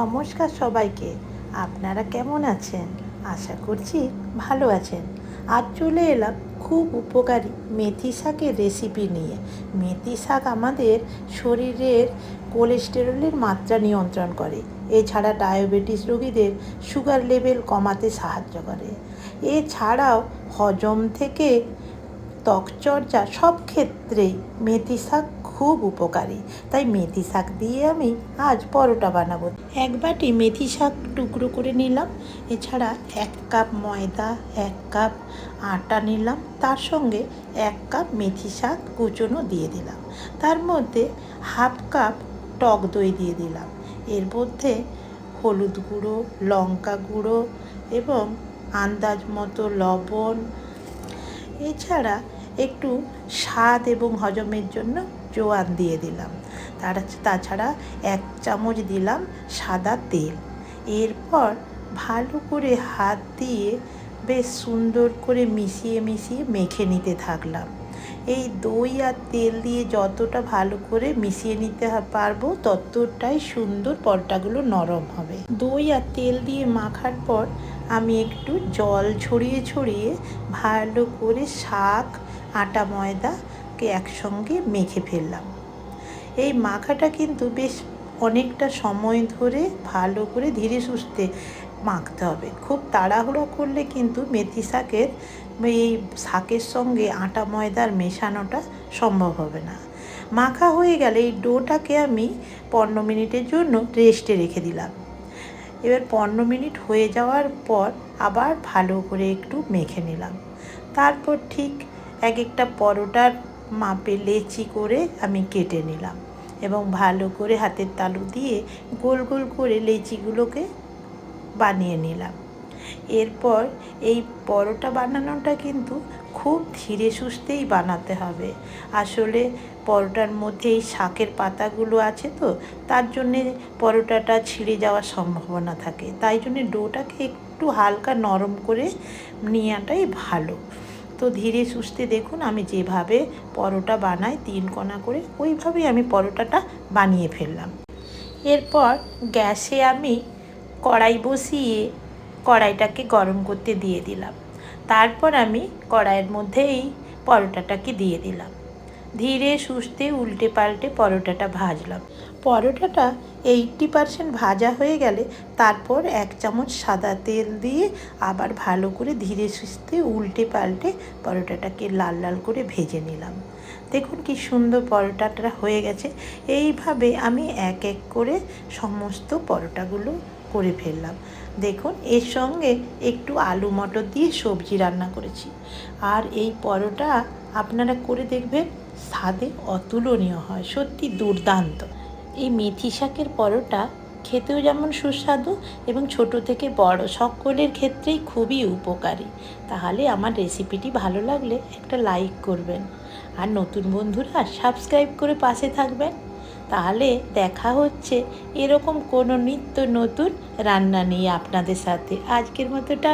নমস্কার সবাইকে। আপনারা কেমন আছেন? আশা করছি ভালো আছেন। আজ চলে এলাম খুব উপকারী মেথি শাকের রেসিপি নিয়ে। মেথি শাক আমাদের শরীরের কোলেস্টেরলের মাত্রা নিয়ন্ত্রণ করে। এছাড়া ডায়াবেটিস রোগীদের সুগার লেভেল কমাতে সাহায্য করে। এছাড়াও হজম থেকে ত্বকচর্চা সব ক্ষেত্রেই মেথি শাক খুব উপকারী। তাই মেথি শাক দিয়ে আমি আজ পরোটা বানাবো। এক বাটি মেথি শাক টুকরো করে নিলাম। এছাড়া এক কাপ ময়দা, এক কাপ আটা নিলাম। তার সঙ্গে এক কাপ মেথি শাক কুচনো দিয়ে দিলাম। তার মধ্যে হাফ কাপ টক দই দিয়ে দিলাম। এর মধ্যে হলুদ গুঁড়ো, লঙ্কা গুঁড়ো এবং আন্দাজ মতো লবণ। এছাড়া একটু স্বাদ এবং হজমের জন্য জোয়ান দিয়ে দিলাম। তার তাছাড়া এক চামচ দিলাম সাদা তেল। এরপর ভালো করে হাত দিয়ে বেশ সুন্দর করে মিশিয়ে মিশিয়ে মেখে নিতে থাকলাম। এই দই আর তেল দিয়ে যতটা ভালো করে মিশিয়ে নিতে পারব ততটাই সুন্দর পরোটাগুলো নরম হবে। দই আর তেল দিয়ে মাখার পর আমি একটু জল ছড়িয়ে ছড়িয়ে ভালো করে শাক, আটা ময়দাকে একসঙ্গে মেখে ফেললাম। এই মাখাটা কিন্তু বেশ অনেকটা সময় ধরে ভালো করে ধীরে সুস্থে মাখতে হবে। খুব তাড়াহুড়ো করলে কিন্তু মেথি শাকের এই শাকের সঙ্গে আটা ময়দার মেশানোটা সম্ভব হবে না। মাখা হয়ে গেলে এই ডোটাকে আমি পনেরো মিনিটের জন্য রেস্টে রেখে দিলাম। এবার পনেরো মিনিট হয়ে যাওয়ার পর আবার ভালো করে একটু মেখে নিলাম। তারপর ঠিক এক একটা পরোটার মাপে লেচি করে আমি কেটে নিলাম এবং ভালো করে হাতের তালু দিয়ে গোল গোল করে লেচিগুলোকে বানিয়ে নিলাম। এরপর এই পরোটা বানানোটা কিন্তু খুব ধীরে সুস্থেই বানাতে হবে। আসলে পরোটার মধ্যে এই শাকের পাতাগুলো আছে তো, তার জন্যে পরোটাটা ছিঁড়ে যাওয়ার সম্ভাবনা থাকে। তাই জন্যে ডোটাকে একটু হালকা নরম করে নেওয়াটাই ভালো। তো ধীরে সুস্থে দেখুন, আমি যেভাবে পরোটা বানাই তিন কণা করে, ওইভাবেই আমি পরোটাটা বানিয়ে ফেললাম। এরপর গ্যাসে আমি কড়াই বসিয়ে কড়াইটাকে গরম করতে দিয়ে দিলাম। তারপর আমি কড়াইয়ের মধ্যেই পরোটাটাকে দিয়ে দিলাম। ধীরে সুস্থে উল্টে পাল্টে পরোটাটা ভাজলাম। পরোটাটা এইটটি পারসেন্ট ভাজা হয়ে গেলে তারপর এক চামচ সাদা তেল দিয়ে আবার ভালো করে ধীরে সুস্থে উল্টে পাল্টে পরোটাটাকে লাল লাল করে ভেজে নিলাম। দেখুন কি সুন্দর পরোটাটা হয়ে গেছে। এইভাবে আমি এক এক করে সমস্ত পরোটাগুলো করে ফেললাম। দেখুন, এর সঙ্গে একটু আলু মটর দিয়ে সবজি রান্না করেছি। আর এই পরোটা আপনারা করে দেখবেন স্বাদে অতুলনীয় হয়, সত্যি দুর্দান্ত। এই মেথি শাকের পরোটা খেতেও যেমন সুস্বাদু এবং ছোট থেকে বড় সকলের ক্ষেত্রেই খুবই উপকারী। তাহলে আমার রেসিপিটি ভালো লাগলে একটা লাইক করবেন। আর নতুন বন্ধুরা সাবস্ক্রাইব করে পাশে থাকবেন। তাহলে দেখা হচ্ছে এরকম কোনো নিত্য নতুন রান্না নিয়ে আপনাদের সাথে। আজকের মতো টা